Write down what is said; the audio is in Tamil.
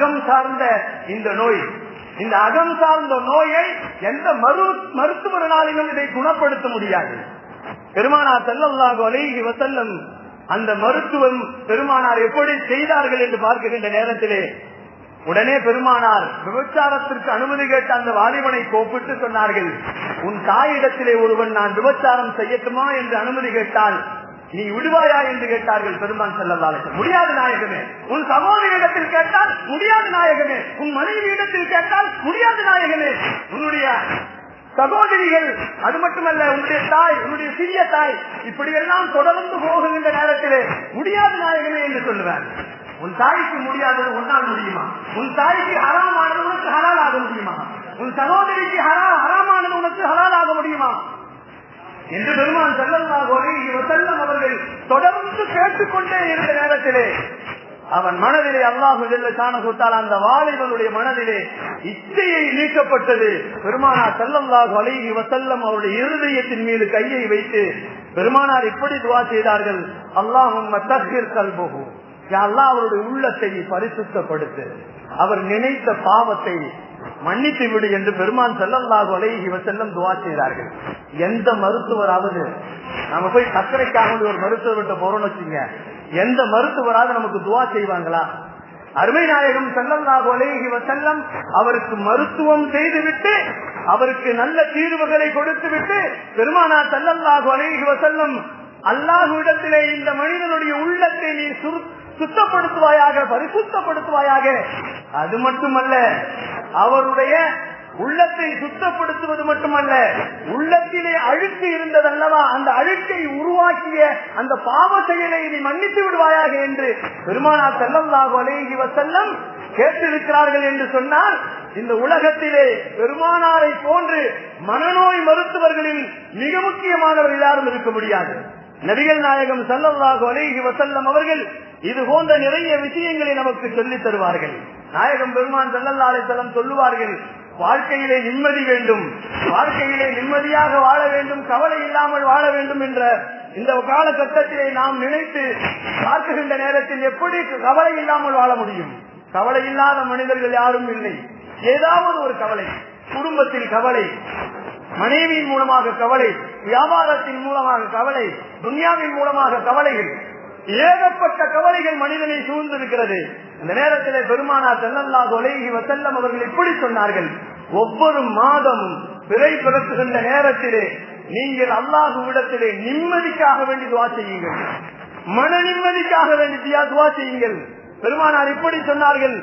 அகம் சார்ந்த இந்த நோய். இந்த அகம் சார்ந்த நோயை எந்த மரு மருத்துவனாலும் இதை குணப்படுத்த முடியாது. பெருமானார் செல்லல்லாஹு அலைஹி வசல்லம் அந்த மருத்துவம் பெருமானார் எப்படி செய்தார்கள் என்று பார்க்கின்ற நேரத்திலே உடனே பெருமானார் விபச்சாரத்திற்கு அனுமதி கேட்ட அந்த வாலிபனை கோப்பிட்டு சொன்னார்கள் உன் தாயிடத்திலே ஒருவன் நான் விபச்சாரம் செய்யட்டுமா? என்று அனுமதி கேட்டால் நீ விடுவாயா என்று கேட்டார்கள் பெருமான் செல்லல்லாலே முடியாது நாயகமே. உன் சகோதரிடத்தில் கேட்டால் முடியாது நாயகமே. உன் மனைவியிடத்தில் கேட்டால் முடியாது நாயகமே. உன்னுடைய சகோதரிகள் அது மட்டுமல்ல உன்னுடைய தாய் உன்னுடைய சிறிய தாய் இப்படியெல்லாம் தொடர்ந்து போகுகின்ற நேரத்திலே முடியாது நாயகமே என்று சொல்லுவேன் உன் தாய்க்கு முடியாதது உன்னால் முடியுமா? உன் தாய்க்கு ஹராமானது உனக்கு ஹலால் ஆக முடியுமா? உன் சகோதரிக்கு ஹரா ஹராமானது உனக்கு ஹலால் ஆக என்று பெருமான் செல்லல்லாகோடு செல்லம் அவர்கள் தொடர்ந்து கேட்டுக்கொண்டே இருந்த நேரத்திலே அவன் மனதிலே அல்லாஹு செல்ல சாணகுத்தால் அந்த வாலிபனுடைய மனதிலே இச்சையை நீக்கப்பட்டது. பெருமானா செல்லல்லாஹு அலைஹி வசல்லம் அவருடைய இருதயத்தின் மீது கையை வைத்து பெருமானார் இப்படி துவா செய்தார்கள். அல்லாஹும் கல்போகும் அல்லாஹ் அவருடைய உள்ளத்தை பரிசுத்தப்படுத்து. அவர் நினைத்த பாவத்தை மன்னித்து விடு என்று பெருமான் செல்லல்லாஹு அலைஹி செல்லம் துவா செய்தார்கள். எந்த மருத்துவராவது நம்ம போய் சர்க்கரைக்காக ஒரு மருத்துவர்கிட்ட போறோம்னு வச்சுங்க எந்த மருத்துவராவது நமக்கு துவா செய்வாங்களா? அருமை நாயகம் செல்லல்லாஹு அலைஹி செல்லம் அவருக்கு மருத்துவம் செய்துவிட்டு அவருக்கு நல்ல தீர்வுகளை கொடுத்து விட்டு பெருமானா செல்லல்லாஹு அலைஹி வசல்லம் அல்லாஹுடத்திலே இந்த மனிதனுடைய உள்ளத்தை நீ சுத்தப்படுத்துவாயாக பரிசுத்தப்படுத்துவாயாக. அது மட்டுமல்ல அவருடைய உள்ளத்தை சுத்தப்படுத்துவது மட்டுமல்ல உள்ளத்திலே அழுக்கு இருந்ததல்லவா அந்த அழுக்கை உருவாக்கிய அந்த பாவ செயலை நீ மன்னித்து விடுவாயாக என்று பெருமானா செல்லல்லாஹு அலைஹி வசல்லம் கேட்டிருக்கிறார்கள் என்று சொன்னால் இந்த உலகத்திலே பெருமானாரை போன்று மனநோய் மருத்துவர்களில் மிக முக்கியமானவர் யாரும் இருக்க முடியாது. நபிகள் நாயகம் சல்லல்லாஹு அலைஹி வசல்லம் அவர்கள் இது போன்ற நிறைய விஷயங்களை நமக்கு சொல்லித் தருவார்கள். நாயகம் பெருமான் செல்லல்லாலை அலிசல்லம் சொல்லுவார்கள் வாழ்க்கையிலே நிம்மதி வேண்டும். வாழ்க்கையிலே நிம்மதியாக வாழ வேண்டும் கவலை இல்லாமல் வாழ வேண்டும் என்ற இந்த காலகட்டத்திலே நாம் நினைத்து பார்க்குகின்ற நேரத்தில் எப்படி கவலை இல்லாமல் வாழ முடியும்? கவலை இல்லாத மனிதர்கள் யாரும் இல்லை. ஏதாவது ஒரு கவலை குடும்பத்தில் கவலை மனைவியின் மூலமாக கவலை வியாபாரத்தின் மூலமாக கவலை துன்யாவின் மூலமாக கவலைகள் ஏகப்பட்ட கவலைகள் மனிதனை சூழ்ந்திருக்கிறது. அந்த நேரத்தில் பெருமானா செல்லல்லா தொலைகி வசல்லம் அவர்கள் இப்படி சொன்னார்கள். ஒவ்வொரு மாதமும் பிறை பிறக்குகின்ற நேரத்திலே நீங்கள் அல்லாஹுவிடத்திலே நிம்மதிக்காக வேண்டி துவா செய்யுங்கள். மன நிம்மதிக்காக வேண்டி துவா செய்யுங்கள். பெருமானார் இப்படி சொன்னார்கள்.